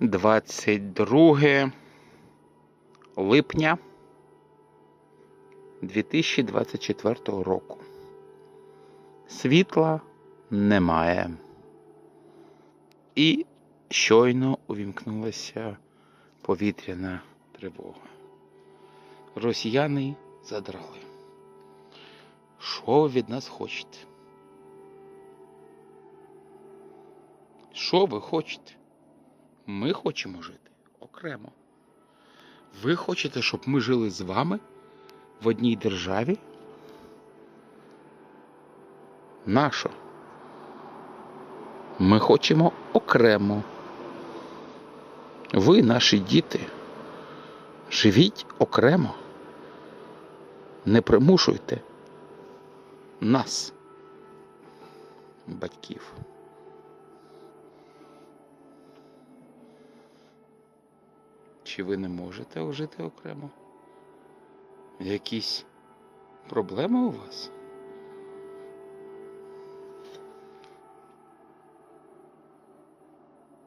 22 липня 2024 року. Світла немає. І щойно увімкнулася повітряна тривога. Росіяни задрали. Що ви від нас хочете? Що ви хочете? Ми хочемо жити окремо. Ви хочете, щоб ми жили з вами в одній державі? Нащо? Ми хочемо окремо. Ви, наші діти, живіть окремо. Не примушуйте нас, батьків. Чи ви не можете ожити окремо? Якісь проблеми у вас?